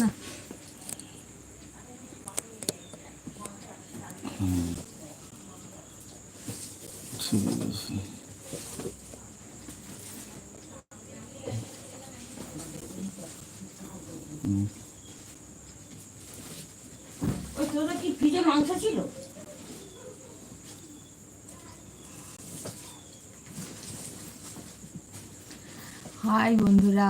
না। ঠিক কি ফ্রিজে মাংস ছিল হাই বন্ধুরা।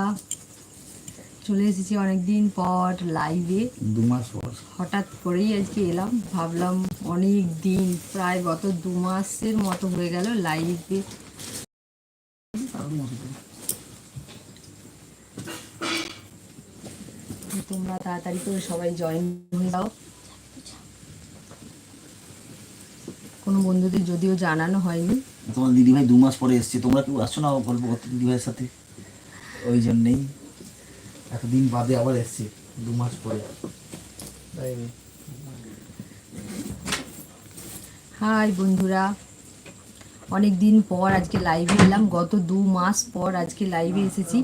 চলে এসেছি অনেকদিন পর লাইভে দু মাস পর। হঠাৎ করেই আজকে এলাম ভাবলাম অনেক দিন প্রায় গত দু মাসের মতো হয়ে গেল লাইভে তোমরা তাড়াতাড়ি করে সবাই জয়েন হয়ে যাও। কোনো বন্ধুদের যদিও জানানো হয়নি। তোমার দিদিভাই দু মাস পরে এসছে। তোমরা কেউ আসছো না গল্প করতে দিদিভাইয়ের সাথে? ওই জন্যেই। এতদিন বাদে আবার এসছে দু মাস পরে। হাই বন্ধুরা অনেক দিন পর আজকে লাইভে এলাম গত দু মাস পর আজকে লাইভে এসেছি।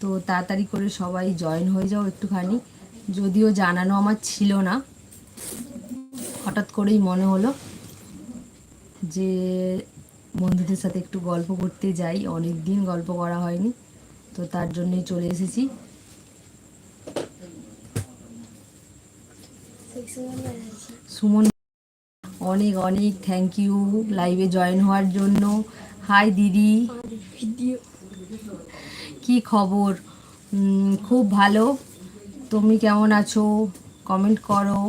তো তাড়াতাড়ি করে সবাই জয়েন হয়ে যাও একটুখানি। যদিও জানানো আমার ছিল না হঠাৎ করেই মনে হলো যে বন্ধুদের সাথে একটু গল্প করতে যাই অনেক দিন গল্প করা হয়নি তো তার জন্যই চলে এসেছি। সুমন, অনেক অনেক থ্যাংক ইউ লাইভে জয়েন হওয়ার জন্য। হাই দিদি। কি খবর? খুব ভালো। তুমি কেমন আছো? কমেন্ট করো।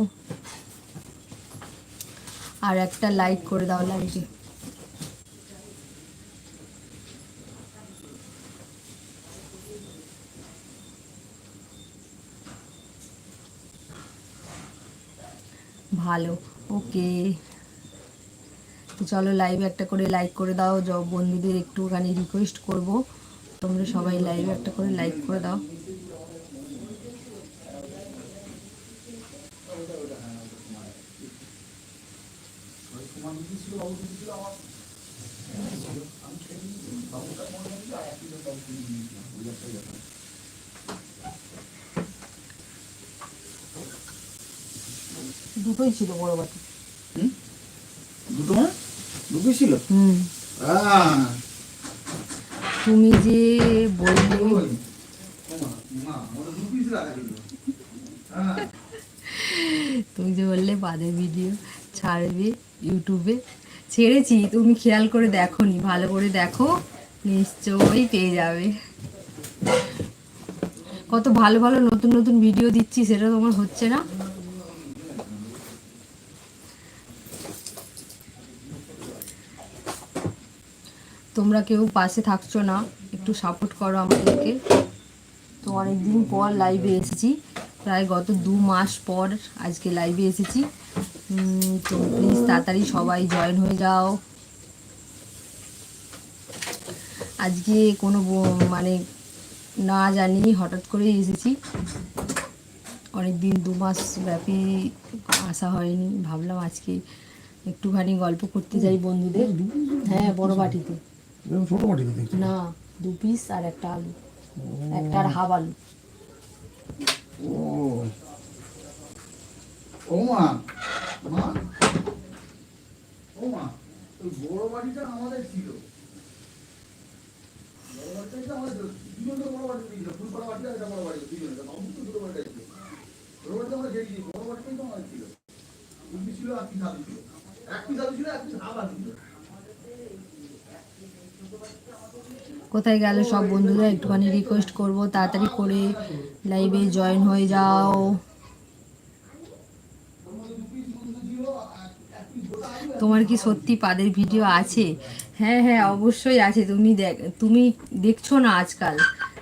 আর একটা লাইক করে দাও লাইভে ভালো। ওকে। চলো লাইভে একটা করে লাইক করে দাও। বন্ধুদের একটুখানি রিকোয়েস্ট করব। তোমরা সবাই লাইভে একটা করে লাইক করে দাও। দুটোই ছিল বড় বাটি। দুটো মানে? দুটো ছিল? হুম। তুমি যে বললে। তুমি যে বললে বাদের ভিডিও ছাড়বে ইউটিউবে ছেড়েছি তুমি খেয়াল করে দেখো নি ভালো করে দেখো নিশ্চয়ই পেয়ে যাবে। কত ভালো ভালো নতুন নতুন ভিডিও দিচ্ছি সেটা তোমার হচ্ছে না। তোমরা কেউ পাশে থাকছো না, একটু সাপোর্ট করো আমাদেরকে। তো অনেকদিন পর লাইভে এসেছি, প্রায় গত দু মাস পর আজকে লাইভে এসেছি। তো প্লিজ তাড়াতাড়ি সবাই জয়েন হয়ে যাও। আজকে কোনো মানে না জানি হঠাৎ করেই এসেছি। অনেক দিন দু মাস ব্যাপী আসা হয়নি, ভাবলাম আজকে একটুখানি গল্প করতে যাই বন্ধুদের। হ্যাঁ বড় বাটিতে। ছোট তো দেখছি। না দু পিস আর একটা আলু। একটা আর হাফ আলু। ও। মা মা। ও মা ওই বড় বাড়িটা আমাদের ছিল। বড় বাড়িটা তো আমাদের ছিল। দুজনকে বড় বাড়ি দিয়েছিল ফুল বাড়ি আর একটা বড় বাড়ি। দুজনকে বাবু তো দুটো বাড়িটা ছিল। বড় আমরা ঘেরে বড় বাড়িটাই তো আমাদের ছিল দু piece ছিল আর পিস আলু ছিল এক পিস আলু ছিল এক পিস হাফ আলু ছিল কোথায় গেল সব বন্ধুরা একটুখানি রিকোয়েস্ট করব, তাড়াতাড়ি করে লাইভে জয়েন হয়ে যাও। তোমার কি সত্যি পাদের ভিডিও আছে? হ্যাঁ হ্যাঁ অবশ্যই আছে। তুমি দেখ, তুমি দেখছ না আজকাল,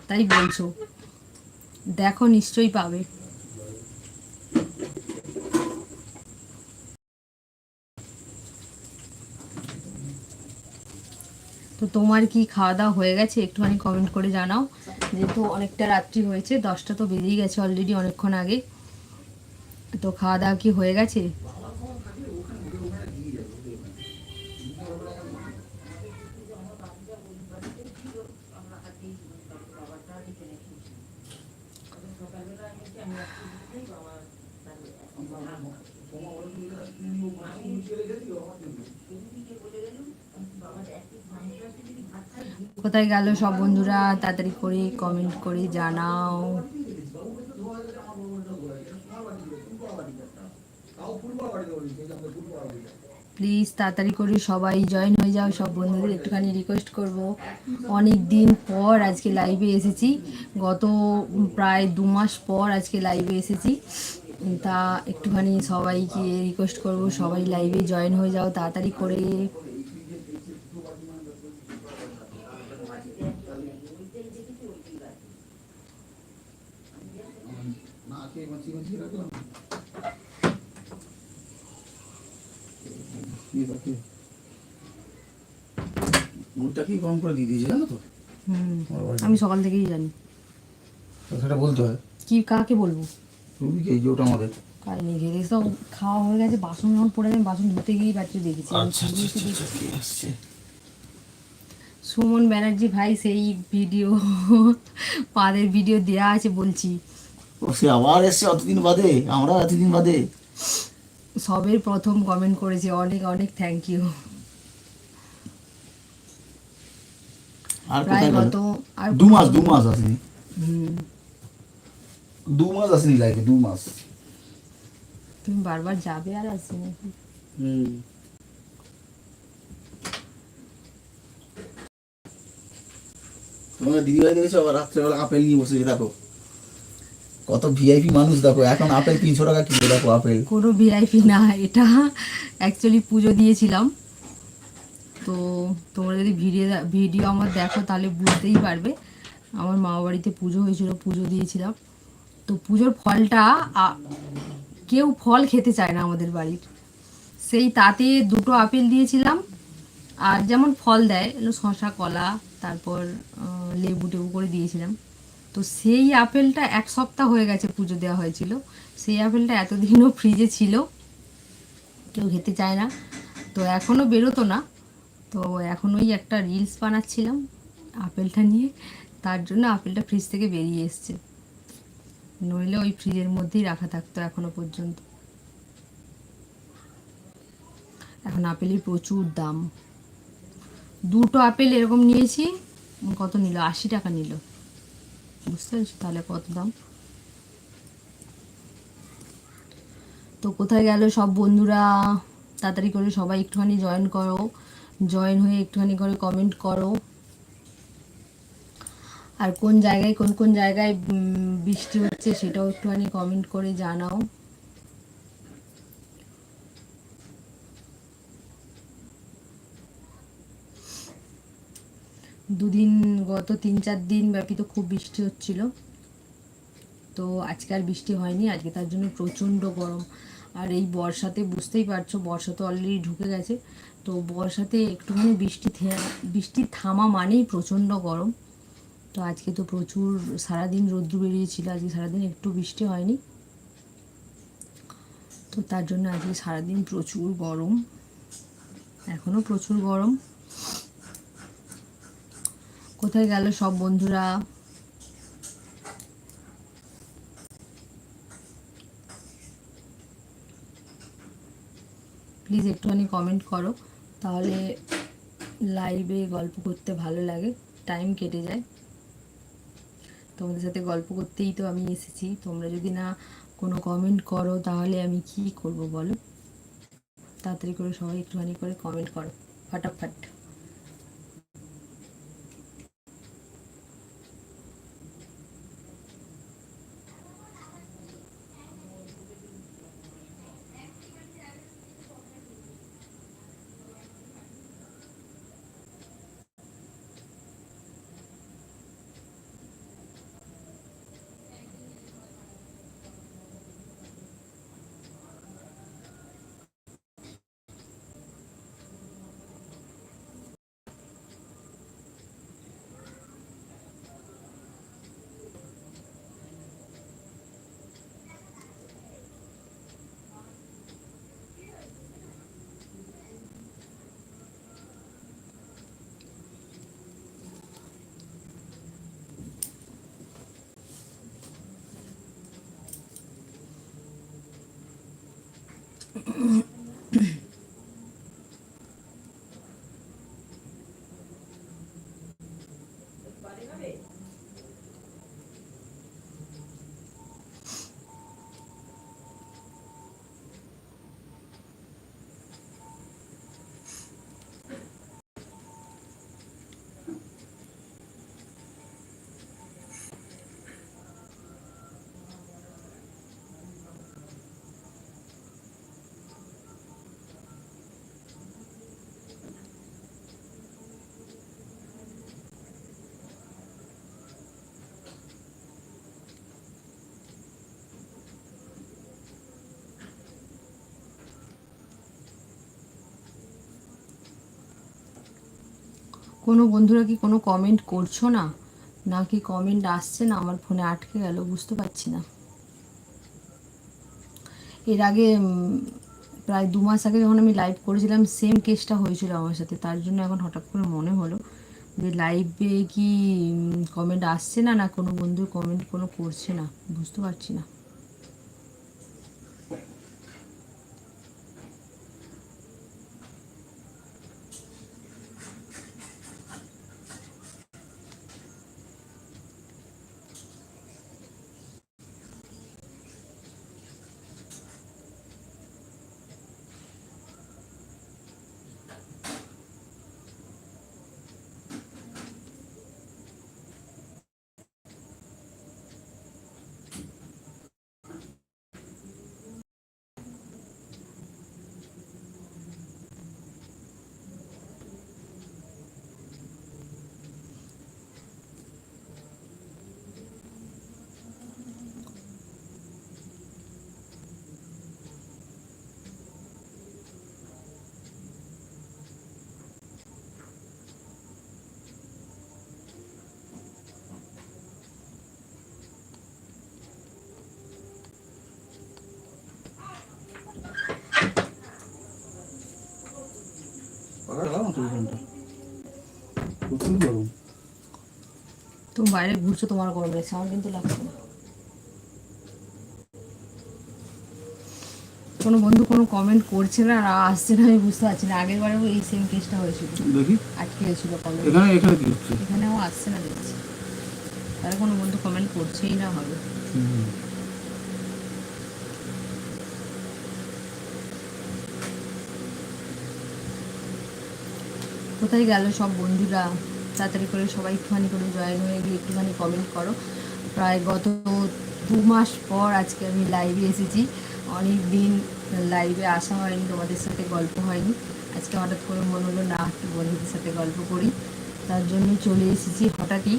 তাই বলছো। দেখো, নিশ্চয়ই পাবে। তো তোমার কি খাওয়া দাওয়া হয়ে গেছে? একটুখানি কমেন্ট করে জানাও। যেহেতু অনেকটা রাত্রি হয়েছে, দশটা তো বেজেই গেছে অলরেডি অনেকক্ষণ আগে। তো খাওয়া দাওয়া কি হয়ে গেছে? কোথায় গেল সব বন্ধুরা, তাড়াতাড়ি করে কমেন্ট করে জানাও। প্লিজ তাড়াতাড়ি করে সবাই জয়েন হয়ে যাও, সব বন্ধুদের একটুখানি রিকোয়েস্ট করব। অনেক দিন পর আজকে লাইভে এসেছি, গত প্রায় দু মাস পর আজকে লাইভে এসেছি। তা একটুখানি সবাইকে রিকোয়েস্ট করব, সবাই লাইভে জয়েন হয়ে যাও, তাড়াতাড়ি করে না কে মাছি মাছি রাখলাম কি বাকি কম করে দিয়ে দিয়েছে জানো তো? আমি সকাল থেকেই জানি। সেটা বলতে হয়। কি কাকে বলব? রুবি কে যে ওটা আমাদের? নেই ঘেরে সব খাওয়া হয়ে গেছে বাসন যখন পড়ে আমি বাসন ধুতে বাচ্চা দেখেছি। আচ্ছা আচ্ছা আচ্ছা, সুমন ব্যানার্জি ভাই সেই ভিডিও পাদের ভিডিও দেয়া আছে বলছি। সে আবার এসছে অতদিন বাদে? আমরা এতদিন বাদে? সবের প্রথম কমেন্ট করেছে অনেক অনেক থ্যাংক ইউ আর কোথায় গত দু মাস দু মাস আসেনি দু মাস আসেনি লাইফে? দু মাস তুমি বারবার যাবে আর আসবে হুম। তোমার দিদি ভাই দেখেছ? আবার রাত্রেবেলা আপেল নিয়ে বসেছে দেখো। কত ভিআইপি মানুষ দেখো। এখন আপেল তিনশো টাকা কিলো দেখো আপেল। কোনো ভিআইপি না এটা অ্যাকচুয়ালি পুজো দিয়েছিলাম। তো তোমরা যদি ভিডিও ভিডিও আমার দেখো, তাহলে বুঝতেই পারবে। আমার মামা বাড়িতে পুজো হয়েছিল, পুজো দিয়েছিলাম। তো পুজোর ফলটা কেউ ফল খেতে চায় না আমাদের বাড়ির। সেই তাতে দুটো আপেল দিয়েছিলাম, আর যেমন ফল দেয় শশা কলা, তারপর লেবু টেবু করে দিয়েছিলাম। তো সেই আপেলটা এক সপ্তাহ হয়ে গেছে পুজো দেওয়া হয়েছিল। সেই আপেলটা এতদিনও ফ্রিজে ছিল, কেউ খেতে চায় না। তো এখনও বেরোতো না। তো এখন ওই একটা রিলস বানাচ্ছিলাম আপেলটা নিয়ে। তার জন্য আপেলটা ফ্রিজ থেকে বেরিয়ে এসছে। নইলে ওই ফ্রিজের মধ্যেই রাখা থাকতো এখনও পর্যন্ত। এখন আপেলের প্রচুর দাম। দুটো আপেল এরকম নিয়েছি, কত নিল? আশি টাকা নিল। বুঝতে পারছি? তাহলে কত দাম? তো কোথায় গেল সব বন্ধুরা? তাড়াতাড়ি করে সবাই একটুখানি জয়েন করো। জয়েন হয়ে একটুখানি করে কমেন্ট করো। আর কোন জায়গায়, কোন কোন জায়গায় বৃষ্টি হচ্ছে সেটাও একটুখানি কমেন্ট করে জানাও। দুদিন গত তিন, চার দিন ব্যাপী তো খুব বৃষ্টি হচ্ছিল। তো আজকে আর বৃষ্টি হয়নি, আজকে তার জন্য প্রচণ্ড গরম। আর এই বর্ষাতে বুঝতেই পারছ, বর্ষা তো অলরেডি ঢুকে গেছে। তো বর্ষাতে একটুখানি বৃষ্টি বৃষ্টি থামা মানেই প্রচণ্ড গরম। তো আজকে তো প্রচুর সারাদিন রৌদ্র বেরিয়েছিল, আজকে সারাদিন একটু বৃষ্টি হয়নি। তো তার জন্য আজকে সারাদিন প্রচুর গরম এখনও প্রচুর গরম। কোথায় গেল সব বন্ধুরা? প্লিজ একটুখানি কমেন্ট করো। তাহলে লাইভে গল্প করতে ভালো লাগে। টাইম কেটে যায়। তোমাদের সাথে গল্প করতেই তো আমি এসেছি। তোমরা যদি না কোনো কমেন্ট করো, তাহলে আমি কি করব বলো? তাড়াতাড়ি করে সবাই একটুখানি করে কমেন্ট করো। ফাটাফাট। Pwede na, babe. কোনো বন্ধুরা কি কোনো কমেন্ট করছ না? নাকি কমেন্ট আসছে না? আমার ফোনে আটকে গেল, বুঝতে পারছি না। এর আগে প্রায় দু মাস আগে যখন আমি লাইভ করেছিলাম সেম কেসটা হয়েছিল আমার সাথে। তার জন্য এখন হঠাৎ করে মনে হলো যে লাইভে কি কমেন্ট আসছে না? না কোনো বন্ধু কমেন্ট কোনো করছে না? বুঝতে পারছি না। প্রচুর গরম। তুমি বাইরে ঘুরছো তোমার গরম লাগছে আমার কিন্তু লাগছে না। কোনো বন্ধু কোনো কমেন্ট করছে না আর আসছে না আমি বুঝতে পারছি না। আগের বারেও এই সেম কেসটা হয়েছিল। দেখি। আটকে গেছিল কমেন্ট এখানে এখানে কি হচ্ছে? এখানেও আসছে না দেখছি। তারা কোনো বন্ধু কমেন্ট করছেই না হবে। হুম। কোথায় গেল সব বন্ধুরা? তাড়াতাড়ি করে সবাই একটুখানি করে জয়েন হয়ে গিয়ে একটুখানি কমেন্ট করো। প্রায় গত দু মাস পর আজকে আমি লাইভে এসেছি। অনেক দিন লাইভে আসা হয়নি, তোমাদের সাথে গল্প হয়নি। আজকে হঠাৎ করে মনে হলো, না, একটু বন্ধুদের সাথে গল্প করি। তার জন্য চলে এসেছি হঠাৎই।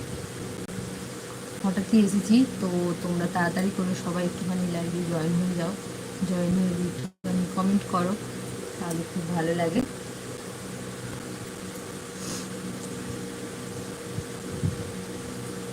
হঠাৎই এসেছি, তো তোমরা তাড়াতাড়ি করে সবাই একটুখানি লাইভে জয়েন হয়ে যাও। জয়েন হয়ে গিয়ে একটুখানি কমেন্ট করো, তাহলে খুব ভালো লাগে।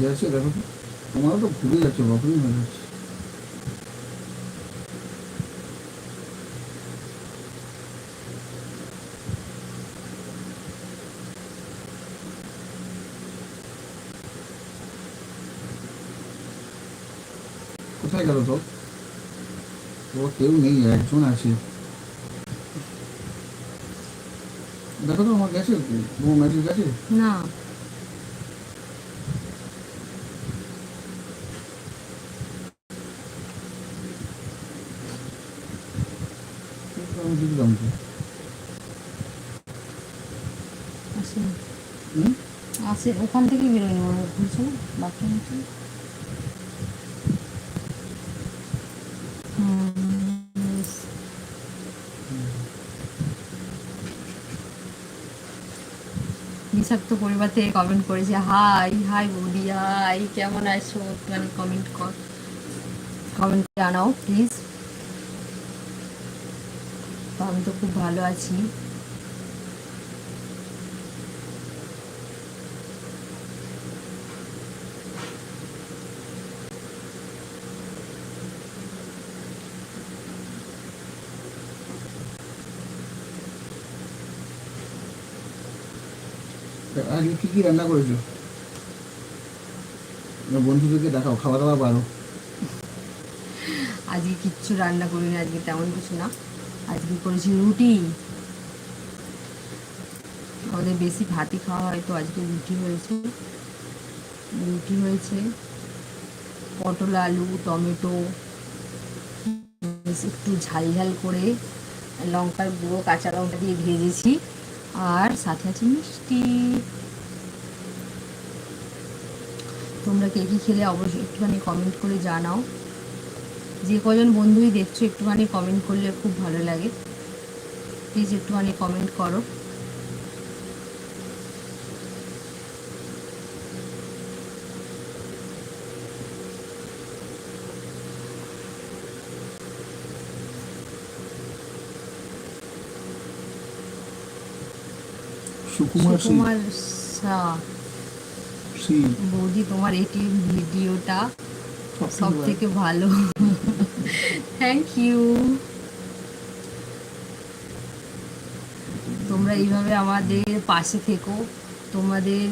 যাচ্ছে দেখো তো তোমারও তো ঘুরে যাচ্ছে বাপরে হয়ে যাচ্ছে কোথায় গেল তো ও কেউ নেই একজন আছে দেখো তো আমার গেছে বউ ম্যাজিক গেছে না আমি ওখান থেকে বেরোয়নি মনে হয় বাথরুম বিষাক্ত পরিবার থেকে কমেন্ট করেছে হাই হাই বৌদি হাই কেমন আছো? একটুখানি কমেন্ট কর কমেন্ট জানাও প্লিজ তো আমি তো খুব ভালো আছি। আজকে রান্না করেছ? বন্ধুদেরকে দেখাও খাওয়া দাওয়া আজকে কিচ্ছু রান্না করিনি, আজকে তেমন কিছু না। আজকে করেছি রুটি। আমাদের বেশি ভাতই খাওয়া হয়, তো আজকে রুটি হয়েছে। রুটি হয়েছে পটল, আলু, টমেটো একটু ঝাল ঝাল করে লঙ্কার গুঁড়ো, কাঁচা লঙ্কা দিয়ে ভেজেছি। আর সাথে আছে মিষ্টি। তোমরা কে কি খেলে অবশ্যই একটুখানি কমেন্ট করে জানাও। যে কজন বন্ধুই দেখছ একটুখানি কমেন্ট করলে খুব ভালো লাগে। প্লিজ একটুখানি কমেন্ট করো। সুকুমার সুকুমার শাহ বৌদি তোমার এটি ভিডিওটা সব থেকে ভালো। থ্যাংক ইউ তোমরা এইভাবে আমাদের পাশে থেকো। তোমাদের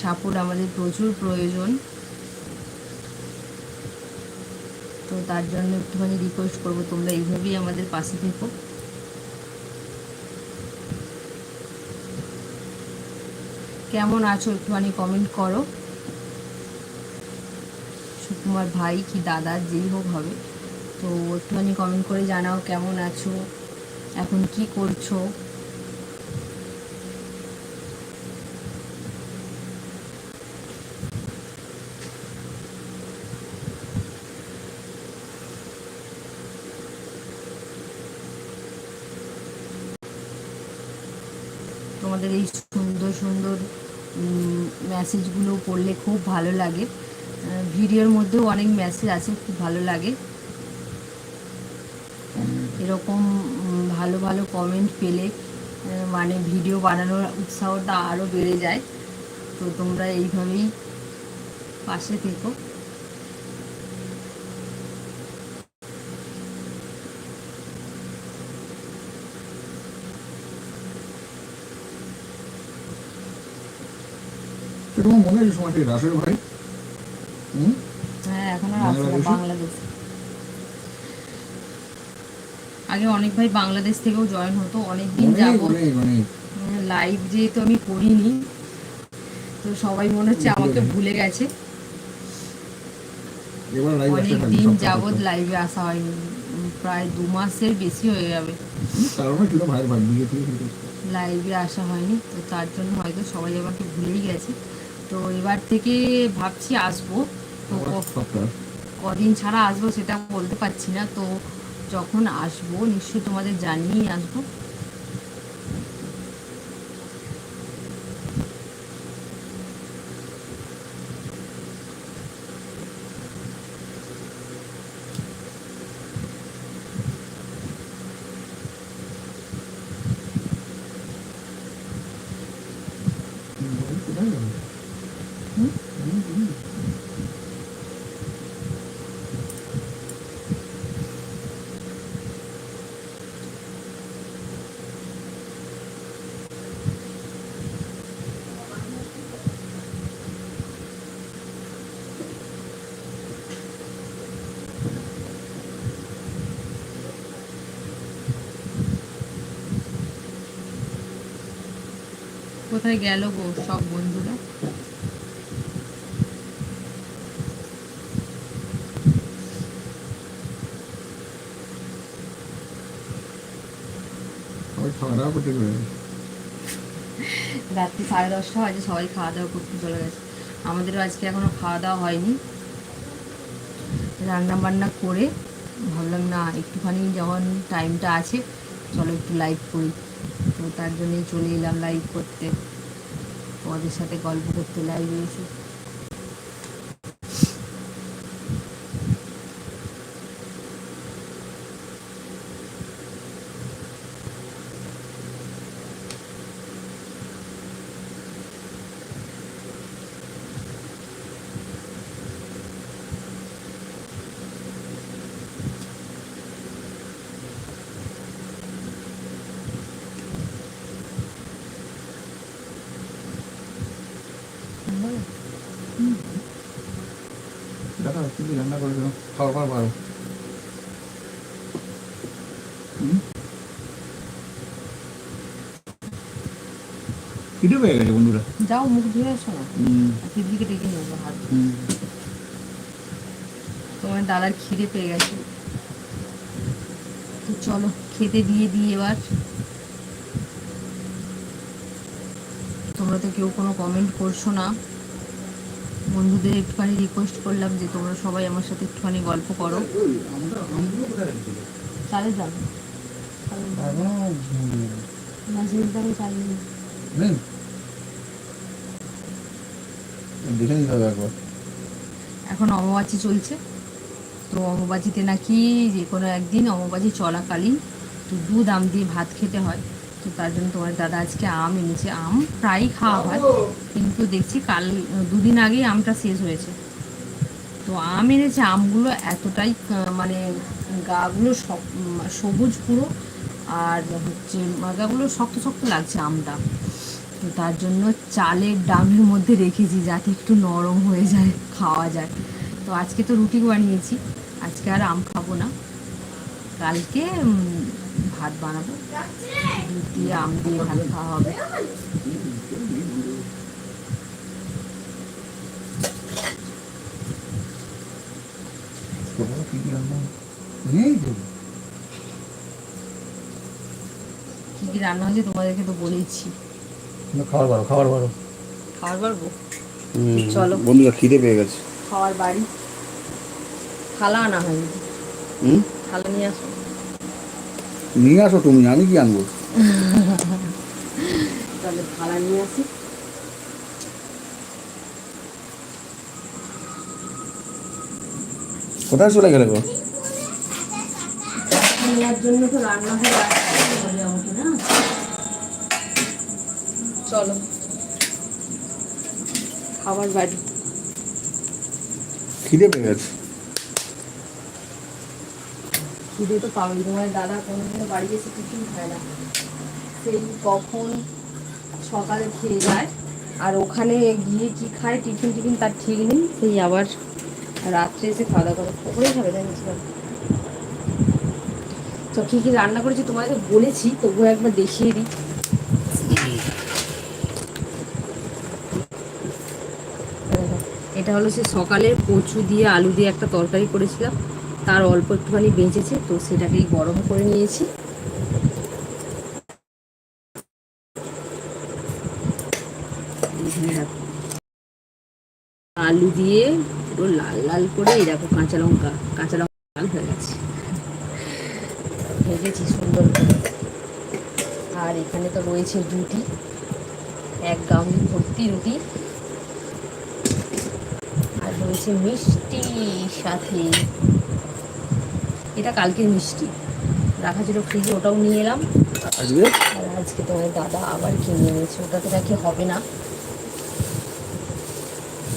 সাপোর্ট আমাদের প্রচুর প্রয়োজন। তো তার জন্য একটুখানি রিকোয়েস্ট করব তোমরা এইভাবেই আমাদের পাশে থেকো। কেমন আছো একটুখানি কমেন্ট করো। সুকুমার ভাই কি দাদা, যেই হোক হবে। তো একটুখানি কমেন্ট করে জানাও কেমন আছো, এখন কি করছ তোমাদের এই সুন্দর সুন্দর মেসেজগুলো পড়লে খুব ভালো লাগে। ভিডিওর মধ্যেও অনেক মেসেজ আছে খুব ভালো লাগে। এরকম ভালো ভালো কমেন্ট পেলে মানে ভিডিও বানানোর উৎসাহটা আরও বেড়ে যায়। তো তোমরা এইভাবেই পাশে থেকো। তোমার মনে আছে সময় থেকে রাসের ভাই হুম? হ্যাঁ এখন আর আসে বাংলাদেশ। আগে অনেক ভাই বাংলাদেশ থেকেও জয়েন হতো অনেক দিন অনেক যাব অনেক। অনেক লাইভ যেহেতু আমি করিনি তো সবাই মনে হচ্ছে আমাকে ভুলে গেছে। এবার লাইভ অনেক আসতে দিন থাকবে যাবৎ লাইভে আসা হয়নি প্রায় দু মাসের বেশি হয়ে যাবে। লাইভে আসা হয়নি তো তার জন্য হয়তো সবাই আমাকে ভুলেই গেছে। তো এবার থেকে ভাবছি আসব। তো সপ্তাহ কদিন ছাড়া আসব সেটা বলতে পারছি না। তো যখন আসব নিশ্চয়ই তোমাদের জানিয়েই আসব হুম, ভাই কোথায় গেল? হুম? হুম, হুম। কোথায় গেল গো সব বন্ধুরা। রাত্রি সাড়ে দশটা বাজে সবাই খাওয়া দাওয়া করতে চলে গেছে। আমাদেরও আজকে এখনও খাওয়া দাওয়া হয়নি। রান্না বান্না করে ভাবলাম না একটুখানি যখন টাইমটা আছে চলো একটু লাইভ করি। তো তার জন্যই চলে এলাম লাইভ করতে। তোমাদের সাথে গল্প করতে লাইভ এসে। দেখা কি কি রান্না করেছিল খাওয়া খাওয়া ভালো হুম? খিদে পেয়ে গেছে বন্ধুরা। যাও মুখ ধুয়ে আসো না দিদিকে ডেকে হাত তোমার দাদার খিদে পেয়ে গেছে। তো চলো খেতে দিয়ে দিই এবার। তোমরা তো কেউ কোনো কমেন্ট করছ না। বন্ধুদের একটুখানি রিকোয়েস্ট করলাম যে তোমরা সবাই আমার সাথে একটুখানি গল্প করো। চালে যাবে এখন অমাবাচি চলছে। তো অমাবাচিতে নাকি যে কোনো একদিন অমাবাচি চলাকালীন তো দুধ আম দিয়ে ভাত খেতে হয়। তো তার জন্য তোমার দাদা আজকে আম এনেছে। আম প্রায়ই খাওয়া হয়, কিন্তু দেখছি কাল, দুদিন আগেই আমটা শেষ হয়েছে। তো আম এনেছে, আমগুলো এতটাই মানে গাগুলো সব- সবুজ পুরো, আর হচ্ছে গাগুলো শক্ত শক্ত লাগছে আমটা। তো তার জন্য চালের ডামের মধ্যে রেখেছি, যাতে একটু নরম হয়ে যায়, খাওয়া যায়। তো আজকে তো রুটি বানিয়েছি, আজকে আর আম খাব না। কালকে ভাত বানাবো। দুধ দিয়ে আম দিয়ে ভাত খাওয়া হবে। কি কি রান্না? হয়েছে তোমাদেরকে তো খাবার চলো। বন্ধুরা খিদে পেয়ে গেছে। খাওয়ার বাড়ি। থালা আনা হয়নি। হুম? থালা নিয়ে আসো। নিয়ে আসো তুমি আমি কি আনব? তাহলে থালা নিয়ে আসি। কোথায় চলে গেলে গো? জন্য তো রান্না না। চলো। খাবার বাড়ি। খিদে পেয়ে গেছে। খিদে তো পাবেন তোমার দাদা কোনোদিনও বাড়ি এসে টিফিন খায় না। সেই কখন সকালে খেয়ে যায়, আর ওখানে গিয়ে কি খায়, টিফিন টিফিন তার ঠিক নেই, সেই আবার রাত্রে এসে খাওয়া দাওয়া করে। খাবে, তাই তো কী কী রান্না করেছি তোমাদের বলেছি, তবুও একবার দেখিয়ে দিই। এটা হলো সে সকালের কচু দিয়ে আলু দিয়ে একটা তরকারি করেছিলাম। তার অল্প একটুখানি বেঁচেছে, তো সেটাকেই গরম করে নিয়েছি। আলু দিয়ে পুরো লাল লাল করে, এই দেখো কাঁচা লঙ্কা কাঁচা লঙ্কা লাল হয়ে গেছে। ভেজেছি সুন্দর আর এখানে তো রয়েছে রুটি, এক গামলি ভর্তি রুটি। আর রয়েছে মিষ্টি সাথে। এটা কালকের মিষ্টি। রাখা ছিল ফ্রিজে ওটাও নিয়ে এলাম। আজকে আর আজকে তোমার দাদা আবার কিনে এনেছে। ওটাতে নাকি হবে না।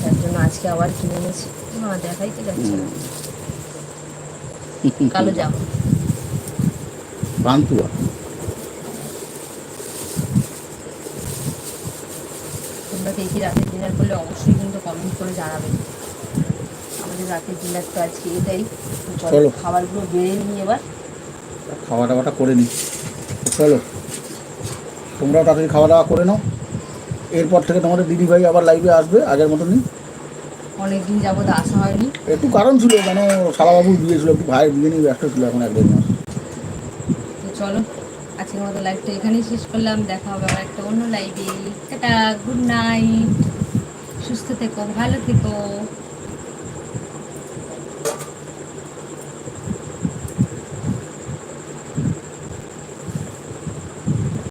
তার জন্য আজকে আবার কিনে এনেছে। না দেখাইতে যাচ্ছে না। কালো যাব পান্তুয়া তোমরা কে কি রাতের ডিনার করলে অবশ্যই কিন্তু কমেন্ট করে জানাবে। আমাদের রাতের ডিনার তো আজকে এটাই। চলো। খাবারগুলো বেড়ে নিই এবার। খাওয়া দাওয়াটা করে নিই চলো। তোমরাও তাড়াতাড়ি খাওয়া দাওয়া করে নাও। এরপর থেকে তোমাদের দিদিভাই আবার লাইভে আসবে আগের মতনই অনেকদিন যাবত আসা হয়নি। একটু কারণ ছিল কেন শালাবাবুর বিয়ে ছিল একটু ভাইয়ের বিয়ে নিয়ে ব্যস্ত ছিল এখন এক দেড় মাস তো চলো আজকে আজকের মতো লাইভটা এখানেই শেষ করলাম। দেখা হবে আবার একটা অন্য লাইভে টাটা গুড নাইট সুস্থ থেকো ভালো থেকো।